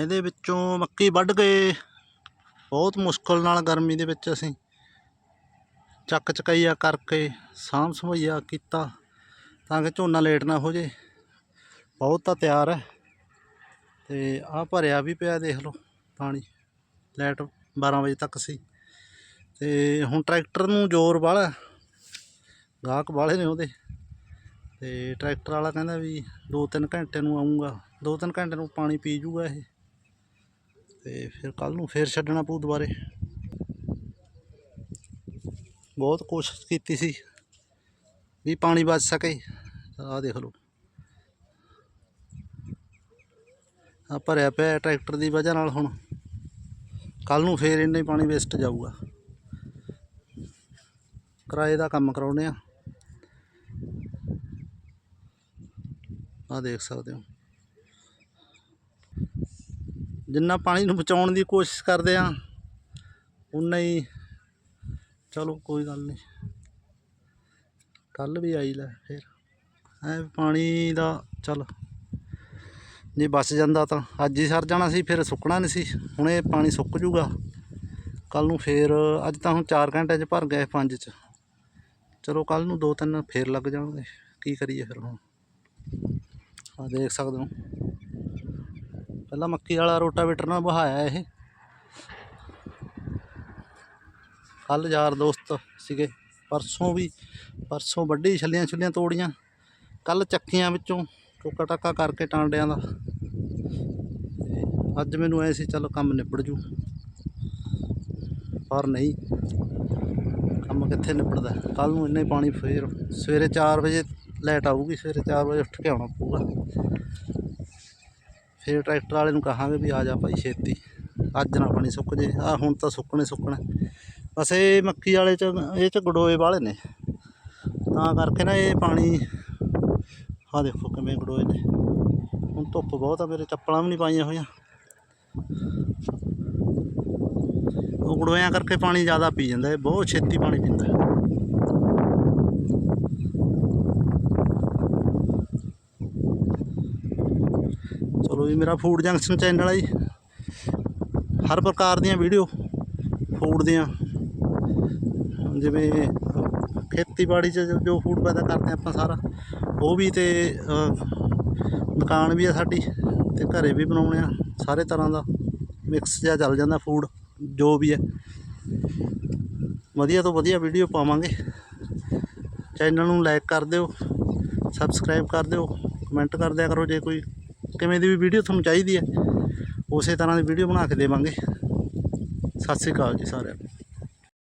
ਇਹਦੇ ਵਿੱਚੋਂ ਮੱਕੀ ਵੱਢ ਕੇ ਬਹੁਤ ਮੁਸ਼ਕਲ ਨਾਲ ਗਰਮੀ ਦੇ ਵਿੱਚ ਅਸੀਂ ਚੱਕ ਚਕਾਈਆ ਕਰਕੇ ਸਾਂਭ ਸੰਭਈਆ ਕੀਤਾ ਤਾਂ ਕਿ ਝੋਨਾ ਲੇਟ ਨਾ ਹੋ ਜੇ। ਬਹੁਤ ਤਾਂ ਤਿਆਰ ਹੈ। ਤੇ ਆ ਭਰਿਆ ਵੀ ਪਿਆ ਦੇਖ ਲਓ ਪਾਣੀ। ਲਾਈਟ 12 ਵਜੇ ਤੱਕ ਸੀ। ਤੇ ਹੁਣ ਟਰੈਕਟਰ ਨੂੰ ਜ਼ੋਰ ਵਾਲਾ ਗਾਹਕ ਵਾਲੇ ਨੇ ਉਹਦੇ। ਤੇ ਟਰੈਕਟਰ ਵਾਲਾ ਕਹਿੰਦਾ ਵੀ 2-3 ਘੰਟੇ ਨੂੰ ਆਉਂਗਾ 2-3 ਘੰਟੇ ਨੂੰ ਪਾਣੀ ਪੀ ਜੂਗਾ ਇਹ। ਤੇ ਫਿਰ ਕੱਲ ਨੂੰ ਫੇਰ ਛੱਡਣਾ ਪਊ ਦੁਬਾਰੇ। ਬਹੁਤ ਕੋਸ਼ਿਸ਼ ਕੀਤੀ ਸੀ ਵੀ ਪਾਣੀ ਬਚ ਸਕੇ। ਆਹ ਦੇਖ ਲਓ। ਆ ਭਰਿਆ ਪਿਆ ਟਰੈਕਟਰ ਦੀ ਵਜ੍ਹਾ ਨਾਲ ਹੁਣ। ਕੱਲ ਨੂੰ ਫੇਰ ਇੰਨਾ ਹੀ ਪਾਣੀ ਵੇਸਟ ਜਾਊਗਾ। ਕਿਰਾਏ ਦਾ ਕੰਮ ਕਰਾਉਨੇ ਆ ਆ ਦੇਖ ਸਕਦੇ ਹੋ। ਜਿੰਨਾ ਪਾਣੀ ਨੂੰ ਬਚਾਉਣ ਦੀ ਕੋਸ਼ਿਸ਼ ਕਰਦੇ ਆ, ਉਨਾ ਹੀ ਚਲੋ ਕੋਈ ਗੱਲ ਨਹੀਂ ਕੱਲ ਵੀ ਆਈ ਲੈ ਫਿਰ। ਐ ਪਾਣੀ ਦਾ ਚੱਲ। ਜੇ ਬਚ ਜਾਂਦਾ ਤਾਂ ਅੱਜ ਹੀ ਸਰ ਜਾਣਾ ਸੀ, ਫਿਰ ਸੁੱਕਣਾ ਨਹੀਂ ਸੀ। ਹੁਣ ਇਹ ਪਾਣੀ ਸੁੱਕ ਜੂਗਾ। ਕੱਲ ਨੂੰ ਫੇਰ ਅੱਜ ਤਾਂ ਹੁਣ 4 ਘੰਟੇ 'ਚ ਭਰ ਗਏ 5 'ਚ। ਚਲੋ ਕੱਲ ਨੂੰ ਦੋ ਤਿੰਨ ਫੇਰ ਲੱਗ ਜਾਣਗੇ। ਕੀ ਕਰੀਏ ਫਿਰ ਹੁਣ? ਆ ਦੇਖ ਸਕਦੇ ਹੋ। ਪਹਿਲਾਂ ਮੱਕੀ ਵਾਲਾ ਰੋਟਾਵੇਟਰ ਨਾਲ ਬਹਾਇਆ ਇਹ। ਕੱਲ ਯਾਰ ਦੋਸਤ ਸੀਗੇ, ਪਰਸੋਂ ਵੀ, ਪਰਸੋਂ ਵੱਡੀ ਛੱਲੀਆਂ ਛੁੱਲੀਆਂ ਤੋੜੀਆਂ। ਕੱਲ ਚੱਕੀਆਂ ਵਿੱਚੋਂ ਟੋਕਾ ਟਾਕਾ ਕਰਕੇ ਟਾਂਡਿਆਂ ਦਾ। ਅੱਜ ਮੈਨੂੰ ਐ ਸੀ, ਚਲੋ ਕੰਮ ਨਿਬੜ ਜੂ। ਪਰ ਨਹੀਂ, ਕੰਮ ਕਿੱਥੇ ਨਿਬੜਦਾ? ਕੱਲ ਨੂੰ ਇੰਨੇ ਪਾਣੀ ਫੇਰ ਸਵੇਰੇ 4 ਵਜੇ ਲਾਈਟ ਆਊਗੀ, ਸਵੇਰੇ 4 ਵਜੇ ਉੱਠ ਕੇ ਆਉਣਾ ਪਊਗਾ। ਫਿਰ ਟਰੈਕਟਰ ਵਾਲੇ ਨੂੰ ਕਹਾਂਗੇ ਵੀ ਆ ਜਾ ਭਾਈ ਛੇਤੀ। ਅੱਜ ਨਾ ਪਾਣੀ ਸੁੱਕ ਜੇ। ਆ ਹੁਣ ਤਾਂ ਸੁੱਕਣੇ ਸੁੱਕਣਾ। ਬਸ ਇਹ ਮੱਕੀ ਵਾਲੇ ਚ, ਇਹ ਚ ਗਡੋਏ ਵਾਲੇ ਨੇ। ਤਾਂ ਕਰਕੇ ਨਾ ਇਹ ਪਾਣੀ ਆ ਦੇਖੋ ਕਿਵੇਂ ਗਡੋਏ ਨੇ। ਹੁਣ ਧੁੱਪ ਬਹੁਤ ਆ, ਮੇਰੇ ਚੱਪਲਾਂ ਵੀ ਨਹੀਂ ਪਾਈਆਂ ਹੋਈਆਂ। ਉਹ ਗਡੋਇਆਂ ਕਰਕੇ ਪਾਣੀ ਜ਼ਿਆਦਾ ਪੀ ਜਾਂਦਾ। ਇਹ ਬਹੁਤ ਛੇਤੀ ਪਾਣੀ ਪੀਂਦਾ। ਹੈ। ਜੀ, ਮੇਰਾ ਫੂਡ ਜੰਕਸ਼ਨ ਚੈਨਲ ਹੈ ਜੀ। ਹਰ ਪ੍ਰਕਾਰ ਦੀਆਂ ਵੀਡੀਓ ਫੂਡ ਦੀਆਂ। ਜਿਵੇਂ ਖੇਤੀਬਾੜੀ 'ਚ ਜੋ- ਜੋ ਫੂਡ ਪੈਦਾ ਕਰਦੇ ਆਪਾਂ ਸਾਰਾ, ਉਹ ਵੀ ਤੇ ਦੁਕਾਨ ਵੀ ਆ ਸਾਡੀ ਤੇ ਘਰੇ ਵੀ ਬਣਾਉਣੇ ਆ, ਸਾਰੇ ਤਰ੍ਹਾਂ ਦਾ ਮਿਕਸ ਜਿਹਾ ਚੱਲ ਜਾਂਦਾ ਫੂਡ ਜੋ ਵੀ ਹੈ ਵਧੀਆ ਤੋਂ ਵਧੀਆ ਵੀਡੀਓ ਪਾਵਾਂਗੇ। ਚੈਨਲ ਨੂੰ ਲਾਈਕ ਕਰ ਦਿਓ ਸਬਸਕ੍ਰਾਈਬ ਕਰ ਦਿਓ ਕਮੈਂਟ ਕਰ ਦਿਆ ਕਰੋ ਜੇ ਕੋਈ ਕਿਵੇਂ ਦੀ ਵੀ ਵੀਡੀਓ ਤੁਹਾਨੂੰ ਚਾਹੀਦੀ ਹੈ, ਉਸੇ ਤਰ੍ਹਾਂ ਦੀ ਵੀਡੀਓ ਬਣਾ ਕੇ ਦੇਵਾਂਗੇ। ਸਤਿ ਸ੍ਰੀ ਅਕਾਲ ਜੀ ਸਾਰਿਆਂ ਨੂੰ।